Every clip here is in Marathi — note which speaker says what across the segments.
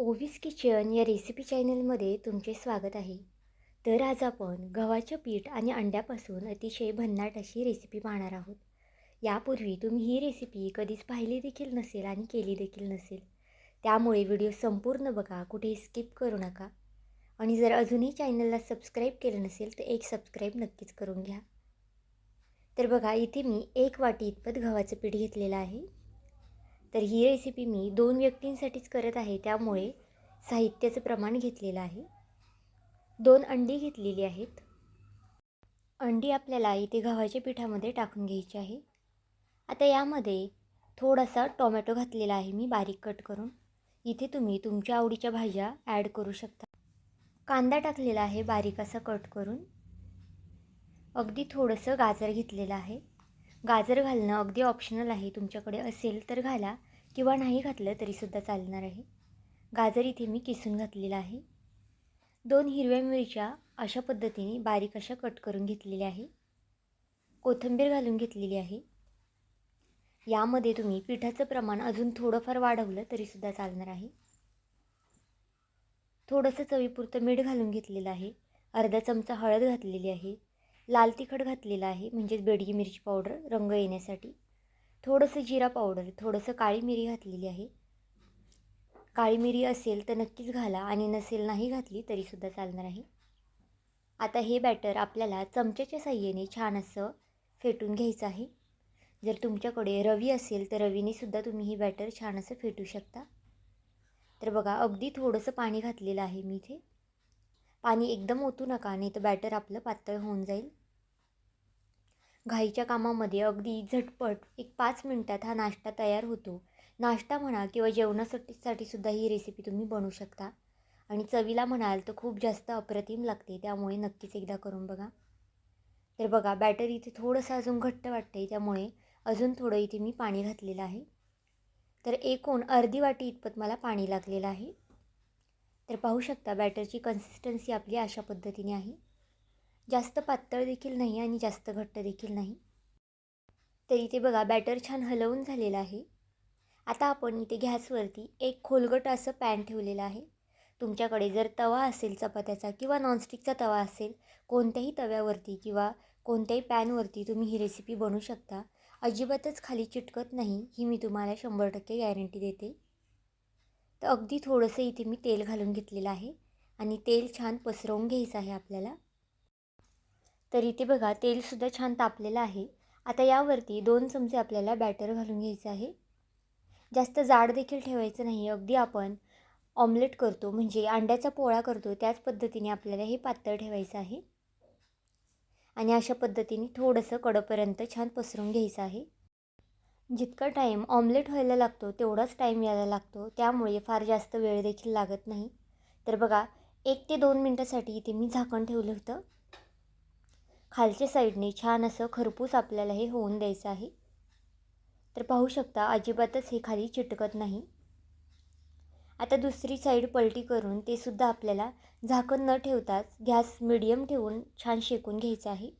Speaker 1: ओविस किचन या रेसिपी चॅनलमध्ये तुमचे स्वागत आहे. तर आज आपण गव्हाचं पीठ आणि अंड्यापासून अतिशय भन्नाट अशी रेसिपी पाहणार आहोत. यापूर्वी तुम्ही ही रेसिपी कधीच पाहिली देखील नसेल आणि केली देखील नसेल त्यामुळे व्हिडिओ संपूर्ण बघा कुठेही स्किप करू नका. आणि जर अजूनही चॅनलला सबस्क्राईब केलं नसेल तर एक सबस्क्राईब नक्कीच करून घ्या. तर बघा इथे मी एक वाटी इतपत गव्हाचं पीठ घेतलेलं आहे. तर ही रेसिपी मी दोन व्यक्तींसाठीच करत आहे त्यामुळे साहित्याचं प्रमाण घेतलेलं आहे. दोन अंडी घेतलेली आहेत. अंडी आपल्याला इथे गव्हाच्या पिठामध्ये टाकून घ्यायची आहे. आता यामध्ये थोडासा टोमॅटो घातलेला आहे मी बारीक कट करून. इथे तुम्ही तुमच्या आवडीच्या भाज्या ॲड करू शकता. कांदा टाकलेला आहे बारीक असा कट करून. अगदी थोडंसं गाजर घेतलेलं आहे. गाजर घालणं अगदी ऑप्शनल आहे तुमच्याकडे असेल तर घाला किंवा नाही घातलं तरीसुद्धा चालणार आहे. गाजर इथे मी किसून घातलेलं आहे. दोन हिरव्या मिरच्या अशा पद्धतीने बारीक अशा कट करून घेतलेल्या आहे. कोथिंबीर घालून घेतलेली आहे. यामध्ये तुम्ही पिठाचं प्रमाण अजून थोडंफार वाढवलं तरीसुद्धा चालणार आहे. थोडंसं चवीपुरतं मीठ घालून घेतलेलं आहे. अर्धा चमचा हळद घातलेली आहे. लाल तिखट घातलेलं आहे म्हणजेच बेडगी मिरची पावडर रंग येण्यासाठी. थोडंसं जिरा पावडर थोडंसं काळी मिरी घातलेली आहे. काळी मिरी असेल तर नक्कीच घाला आणि नसेल नाही घातली तरीसुद्धा चालणार आहे. आता हे बॅटर आपल्याला चमच्याच्या साह्याने छान असं फेटून घ्यायचं आहे. जर तुमच्याकडे रवी असेल तर रवीनेसुद्धा तुम्ही हे बॅटर छान असं फेटू शकता. तर बघा अगदी थोडंसं पाणी घातलेलं आहे मी इथे. पाणी एकदम ओतू नका नाही तर बॅटर आपलं पातळ होऊन जाईल. घाईच्या कामामध्ये अगदी झटपट एक पाच मिनटात हा नाश्ता तयार होतो. नाश्ता म्हणा किंवा जेवणासाठी सुद्धा ही रेसिपी तुम्ही बनवू शकता. आणि चवीला म्हणाल तर खूप जास्त अप्रतिम लागते त्यामुळे नक्कीच एकदा करून बघा. तर बघा बॅटर इथे थोडंसं अजून घट्ट वाटतं आहे त्यामुळे अजून थोडं इथे मी पाणी घातलेलं आहे. तर एकूण अर्धी वाटी इतपत मला पाणी लागलेलं आहे. तर पाहू शकता बॅटरची कन्सिस्टन्सी आपली अशा पद्धतीने आहे. जास्त पातळ देखील नाही आणि जास्त घट्ट देखील नाही. तर इथे बघा बॅटर छान हलवून झालेलं आहे. आता आपण इथे गॅसवरती एक खोलगट असं पॅन ठेवलेलं आहे. तुमच्याकडे जर तवा असेल चपात्याचा किंवा नॉनस्टिकचा तवा असेल कोणत्याही तव्यावरती किंवा कोणत्याही पॅनवरती तुम्ही ही रेसिपी बनवू शकता. अजिबातच खाली चिटकत नाही ही मी तुम्हाला शंभर टक्के गॅरंटी देते. तर अगदी थोडंसं इथे मी तेल घालून घेतलेलं आहे आणि तेल छान पसरवून घ्यायचं आहे आपल्याला. तर इथे बघा तेलसुद्धा छान तापलेलं आहे. आता यावरती दोन चमचे आपल्याला बॅटर घालून घ्यायचं आहे. जास्त जाड देखील ठेवायचं नाही अगदी आपण ऑमलेट करतो म्हणजे अंड्याचा पोळा करतो त्याच पद्धतीने आपल्याला हे पातळ ठेवायचं आहे. आणि अशा पद्धतीने थोडंसं कडपर्यंत छान पसरून घ्यायचं आहे. जितका टाईम ऑमलेट व्हायला लागतो तेवढाच टाईम यायला लागतो. त्यामुळे फार जास्त वेळ देखील लागत नाही. तर बघा एक ते दोन मिनटासाठी इथे मी झाकण ठेवलं होतं. खालच्या साईडने छान असं खरपूस आपल्याला हे होऊन द्यायचं आहे. तर पाहू शकता अजिबातच हे खाली चिटकत नाही. आता दुसरी साईड पलटी करून ते सुद्धा आपल्याला झाकण न ठेवताच गॅस मिडियम ठेवून छान शेकून घ्यायचं आहे.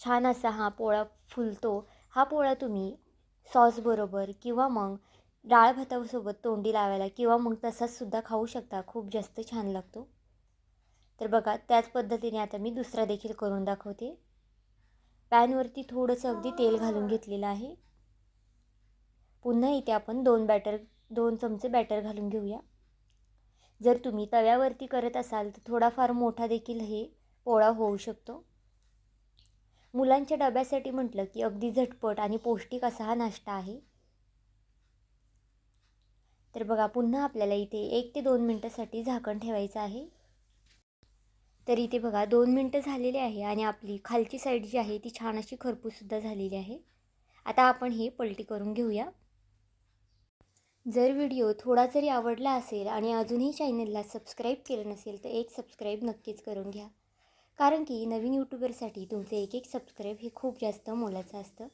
Speaker 1: छान असा हा पोळा फुलतो. हा पोळा तुम्ही सॉसबरोबर किंवा मग डाळ भातासोबत तोंडी लावायला किंवा मग तसाचसुद्धा खाऊ शकता. खूप जास्त छान लागतो. तर बघा त्याच पद्धतीने आता मी दुसरा देखील करून दाखवते. पॅनवरती थोडंसं अगदी तेल घालून घेतलेलं आहे. पुन्हा इथे आपण दोन बॅटर दोन चमचे बॅटर घालून घेऊया. जर तुम्ही तव्यावरती करत असाल तर थोडाफार मोठा देखील हे पोळा होऊ शकतो. मुलांच्या डब्यासाठी म्हटलं की अगदी झटपट आणि पौष्टिक असा हा नाश्ता आहे. तर बघा पुन्हा आपल्याला इथे एक ते दोन मिनटासाठी झाकण ठेवायचं आहे. तर इथे बघा दोन मिनटं झालेले आहे आणि आपली खालची साईड जी आहे ती छान अशी खरपूससुद्धा झालेली आहे. आता आपण हे पलटी करून घेऊया. जर व्हिडिओ थोडा जरी आवडला असेल आणि अजूनही चॅनलला सबस्क्राईब केलं नसेल तर एक सबस्क्राईब नक्कीच करून घ्या. कारण की नवीन यूट्यूबरसाठी तुमचे एक एक सबस्क्राईब हे खूप जास्त मोलाचं असतं.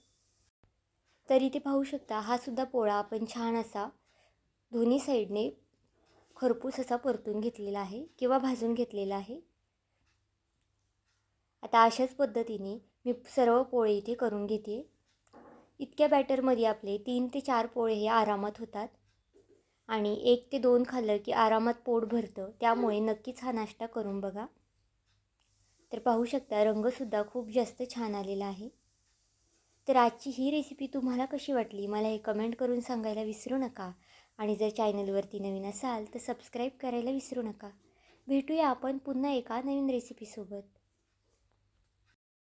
Speaker 1: तरी ते पाहू शकता हा सुद्धा पोळा आपण छान असा दोन्ही साईडने खरपूस असा परतून घेतलेला आहे किंवा भाजून घेतलेला आहे. आता अशाच पद्धतीने मी सर्व पोळे इथे करून घेते. इतक्या बॅटरमध्ये आपले तीन ते चार पोळे हे आरामात होतात. आणि एक ते दोन खाल्लं की आरामात पोट भरतं त्यामुळे नक्कीच हा नाश्ता करून बघा. तर पाहू शकता रंगसुद्धा खूप जास्त छान आलेला आहे. तर आजची ही रेसिपी तुम्हाला कशी वाटली? मला हे कमेंट करून सांगायला विसरू नका. आणि जर चॅनलवरती नवीन असाल तर सबस्क्राईब करायला विसरू नका. भेटूया आपण पुन्हा एका नवीन रेसिपीसोबत